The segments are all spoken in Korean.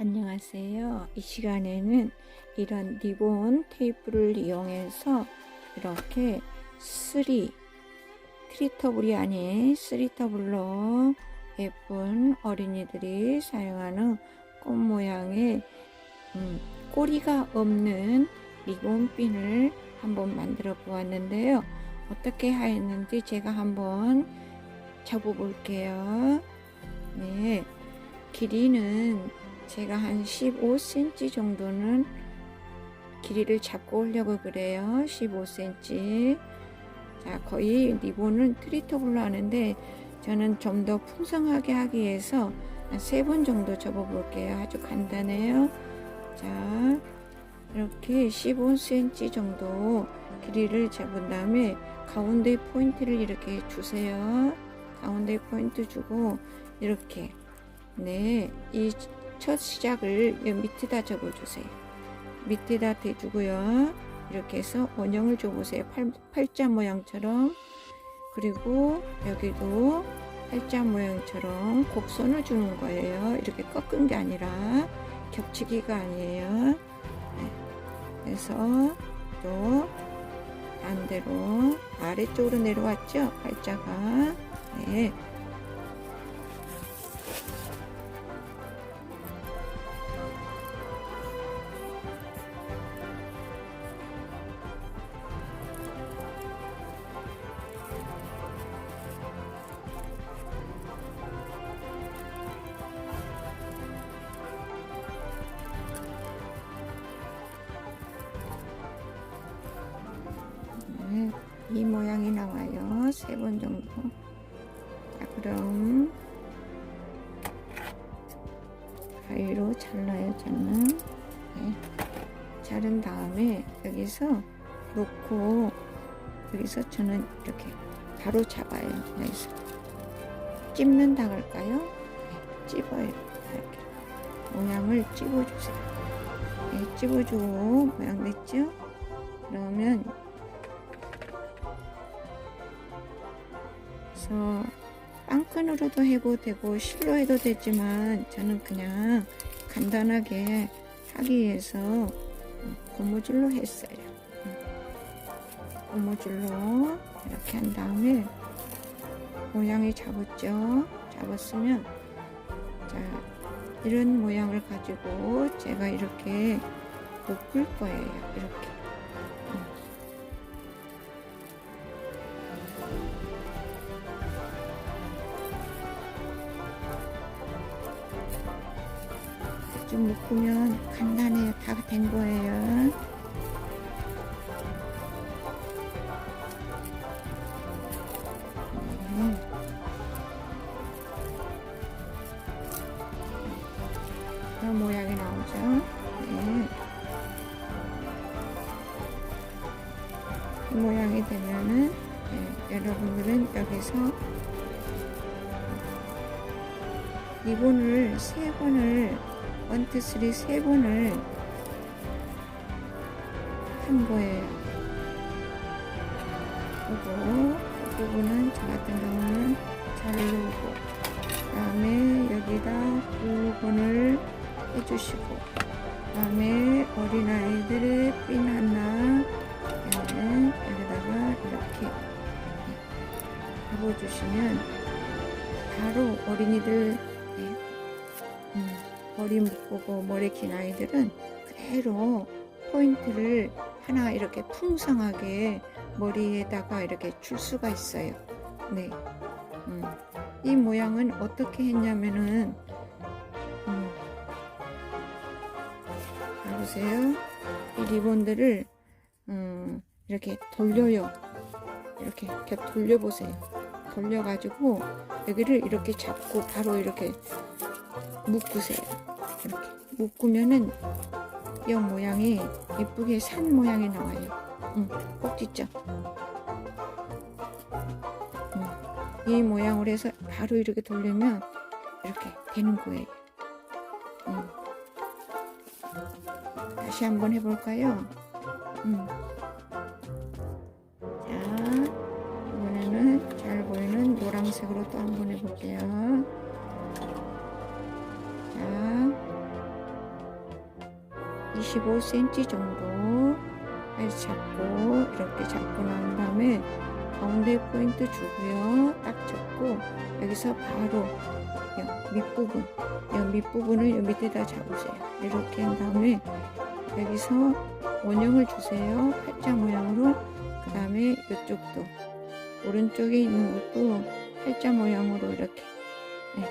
안녕하세요. 이 시간에는 이런 리본 테이프를 이용해서 이렇게 3 트리터블이 아닌 3터블로 예쁜 어린이들이 사용하는 꽃 모양의 음, 꼬리가 없는 리본핀을 한번 만들어 보았는데요. 어떻게 하였는지 제가 한번 접어 볼게요. 네. 길이는 제가 한 15cm 정도는 길이를 잡고 오려고 그래요. 15cm. 자, 거의 리본은 트리터블로 하는데 저는 좀 더 풍성하게 하기 위해서 한 세 번 정도 접어 볼게요. 아주 간단해요. 자, 이렇게 15cm 정도 길이를 잡은 다음에 가운데 포인트를 이렇게 주세요. 가운데 포인트 주고 이렇게 네, 이 첫 시작을 이 밑에다 접어주세요. 밑에다 대주고요. 이렇게 해서 원형을 줘보세요. 팔, 팔자 모양처럼. 그리고 여기도 팔자 모양처럼 곡선을 주는 거예요. 이렇게 꺾은 게 아니라 겹치기가 아니에요. 네. 그래서 또 반대로 아래쪽으로 내려왔죠. 팔자가. 네. 이 모양이 나와요. 세 번 정도. 자, 그럼 가위로 잘라요, 저는. 네. 자른 다음에 여기서 놓고 여기서 저는 이렇게 바로 잡아요. 여기서 찝는다 할까요? 네, 찝어요. 이렇게 모양을 찝어주세요. 네, 찝어주고 모양 됐죠? 그러면 그래서 빵끈으로도 해도 되고 실로 해도 되지만 저는 그냥 간단하게 하기 위해서 고무줄로 했어요. 고무줄로 이렇게 한 다음에 모양이 잡았죠. 잡았으면 자 이런 모양을 가지고 제가 이렇게 묶을 거예요. 이렇게. 좀 묶으면 간단해요. 다 된 거예요. 네. 그런 모양이 나오죠. 네. 이 모양이 되면은 네, 여러분들은 여기서 리본을 세 번을 원투 쓰리 세 번을 한 거예요. 그리고 이 부분은 저 같은 경우는 자르고 그 다음에 여기다 두 번을 해주시고 그 다음에 어린 아이들의 핀 하나 여기다가 이렇게 접어주시면 바로 어린이들 네, 음, 머리 묶고 머리 긴 아이들은 그대로 포인트를 하나 이렇게 풍성하게 머리에다가 이렇게 줄 수가 있어요. 네. 음, 이 모양은 어떻게 했냐면은, 음, 자, 보세요. 이 리본들을, 음, 이렇게 돌려요. 이렇게, 이렇게 돌려보세요. 돌려가지고, 여기를 이렇게 잡고 바로 이렇게 묶으세요. 이렇게 묶으면은 이 모양이 예쁘게 산 모양이 나와요. 응, 꼭지죠. 응. 이 모양으로 해서 바로 이렇게 돌리면 이렇게 되는 거예요. 응. 다시 한번 해볼까요? 응. 자, 이번에는 잘 보이는 노란색으로 또 한번 해볼게요. 25cm 정도 잡고 이렇게 잡고 난 다음에 가운데 포인트 주고요. 딱 잡고 여기서 바로 여 밑부분, 여 밑부분을 여 밑에다 잡으세요. 이렇게 한 다음에 여기서 원형을 주세요. 팔자 모양으로. 그 다음에 이쪽도 오른쪽에 있는 것도 팔자 모양으로 이렇게. 네.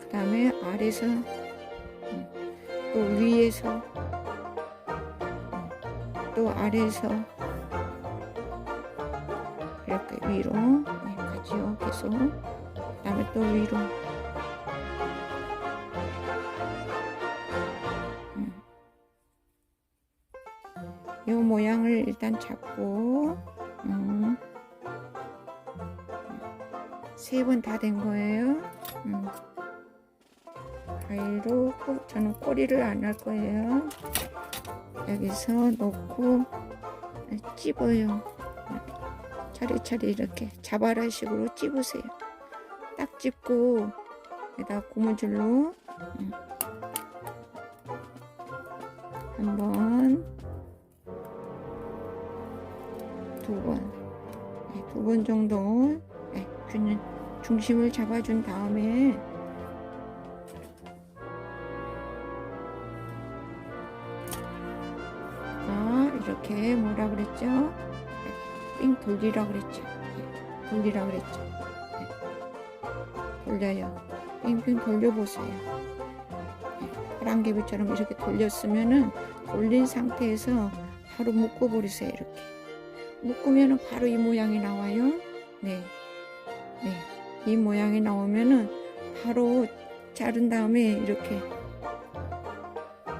그 다음에 아래서 음, 또 위에서 음, 또 아래에서 이렇게 위로 네, 가지요 계속 그 다음에 또 위로 음. 이 모양을 일단 잡고 음. 세번 다 된 거예요 음. 가위로 꼬- 저는 꼬리를 안 할 거예요 여기서 놓고 찝어요. 차례차례 이렇게 자바라 식으로 찝으세요 딱 찝고 여기다 고무줄로 음. 한번 두번 네, 두 번 정도 네, 균 중심을 잡아준 다음에 뭐라 그랬죠? 삥 돌리라 그랬죠? 네, 돌리라 그랬죠? 네. 돌려요. 삥삥 돌려보세요. 네, 파랑개비처럼 이렇게 돌렸으면은 돌린 상태에서 바로 묶어버리세요. 이렇게 묶으면은 바로 이 모양이 나와요. 네, 네, 이 모양이 나오면은 바로 자른 다음에 이렇게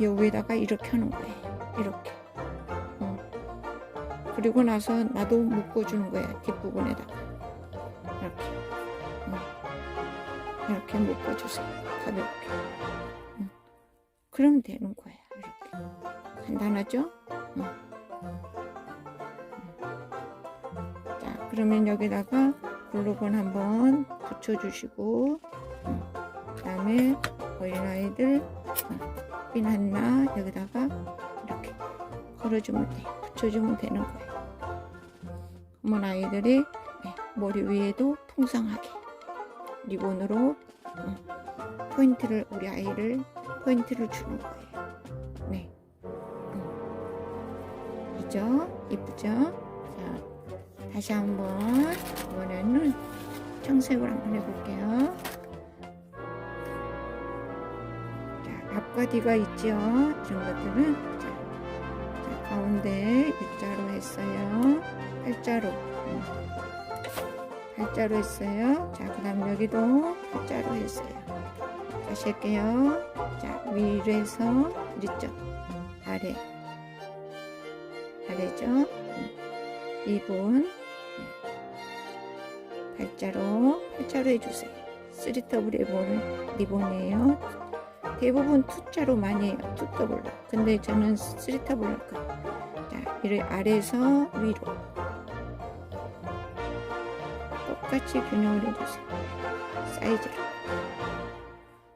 여기에다가 이렇게 하는 거예요. 이렇게. 어. 그리고 나서 나도 묶어주는 거야 뒷부분에다가 이렇게 어. 이렇게 묶어주세요 가볍게 어. 그러면 되는 거야 이렇게 간단하죠? 어. 자 그러면 여기다가 글루건 한번 붙여주시고 그 다음에 어린아이들 어, 핀 하나 여기다가 이렇게 걸어주면 돼 붙여주면 되는 거예요 그러면 아이들이 네, 머리 위에도 풍성하게 리본으로 어, 포인트를 우리 아이를 포인트를 주는 거예요. 네. 음. 이죠? 이쁘죠? 자 다시 한번 이번에는 청색을 한번 해볼게요. 자 앞과 뒤가 있죠? 이런 것들은. 자, 자, 가운데 U자로 했어요. 팔자로. 음. 팔자로 했어요. 자 그 다음 여기도 팔자로 했어요. 다시 할게요. 자 위에서 이쪽 아래. 아래죠? 음. 2분. 팔자로 팔자로 해주세요. 쓰리터블 리본, 리본이에요. 대부분 투자로 많이 해요. 투더블로. 근데 저는 쓰리터블 할 거예요? 자 이를 아래에서 위로. 똑같이 균형을 해주세요. 사이즈로.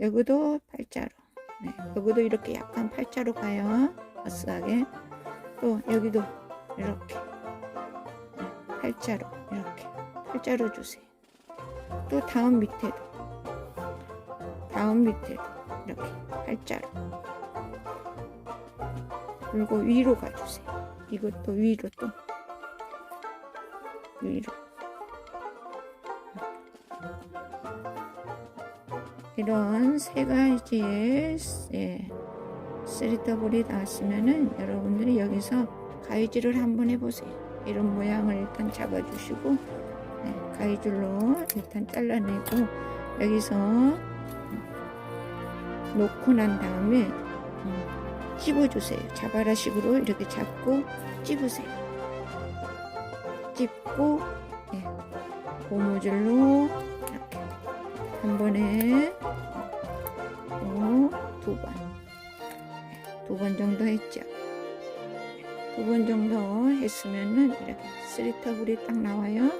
여기도 팔자로. 네, 여기도 이렇게 약간 팔자로 가요. 어스하게. 또 여기도 이렇게. 네, 팔자로 이렇게. 팔자로 주세요. 또 다음 밑에도. 다음 밑에도 이렇게 팔자로. 그리고 위로 가주세요 이것도 위로 또 위로 이런 세 가지의 예, 쓰리더블이 나왔으면은 여러분들이 여기서 가위질을 한번 해보세요. 이런 모양을 일단 잡아주시고 네, 가위줄로 일단 잘라내고 여기서 놓고 난 다음에 음, 찝어주세요. 자바라식으로 이렇게 잡고 찝으세요. 찝고 예, 고무줄로 이렇게 한 번에 두 번, 두 번 정도 했죠. 두 번 정도 했으면은 이렇게 쓰리터블이 딱 나와요.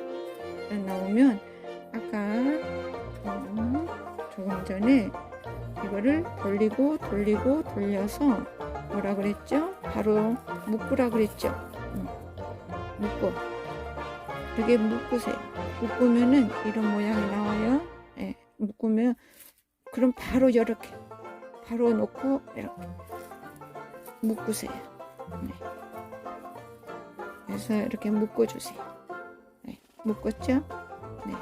나오면 아까 음, 조금 전에 이거를 돌리고 돌리고 돌려서 뭐라 그랬죠? 바로 묶으라 그랬죠? 응. 묶어. 이렇게 묶으세요. 묶으면은 이런 모양이 나와요. 예, 묶으면 그럼 바로 이렇게 바로 놓고 이렇게 묶으세요. 네. 그래서 이렇게 묶어주세요. 네, 묶었죠? 네,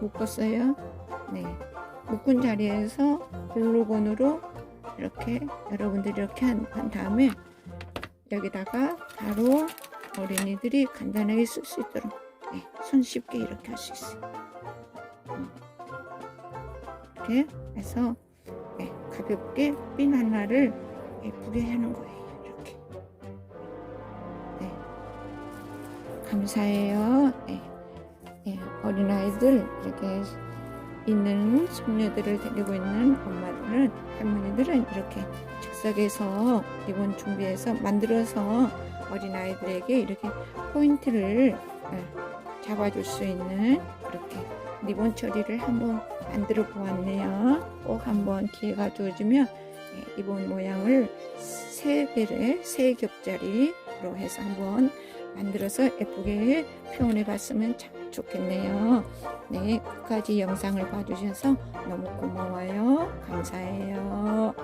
묶었어요. 네, 묶은 자리에서 글루건으로 이렇게 여러분들이 이렇게 한, 한 다음에 여기다가 바로 어린이들이 간단하게 쓸 수 있도록 네, 손 쉽게 이렇게 할 수 있어요. 음. 이렇게 해서 네, 가볍게 핀 하나를 예쁘게 하는 거예요. 이렇게. 네. 감사해요. 네. 네, 어린아이들 이렇게 있는 손녀들을 데리고 있는 엄마들은 할머니들은 이렇게 즉석에서 리본 준비해서 만들어서 어린아이들에게 이렇게 포인트를 네, 잡아줄 수 있는 그렇게 리본 처리를 한번 만들어 보았네요. 꼭 한번 기회가 주어지면 네, 리본 모양을 세 개를 세 겹짜리로 해서 한번 만들어서 예쁘게 표현해 봤으면 참 좋겠네요. 네, 끝까지 영상을 봐주셔서 너무 고마워요. 감사해요.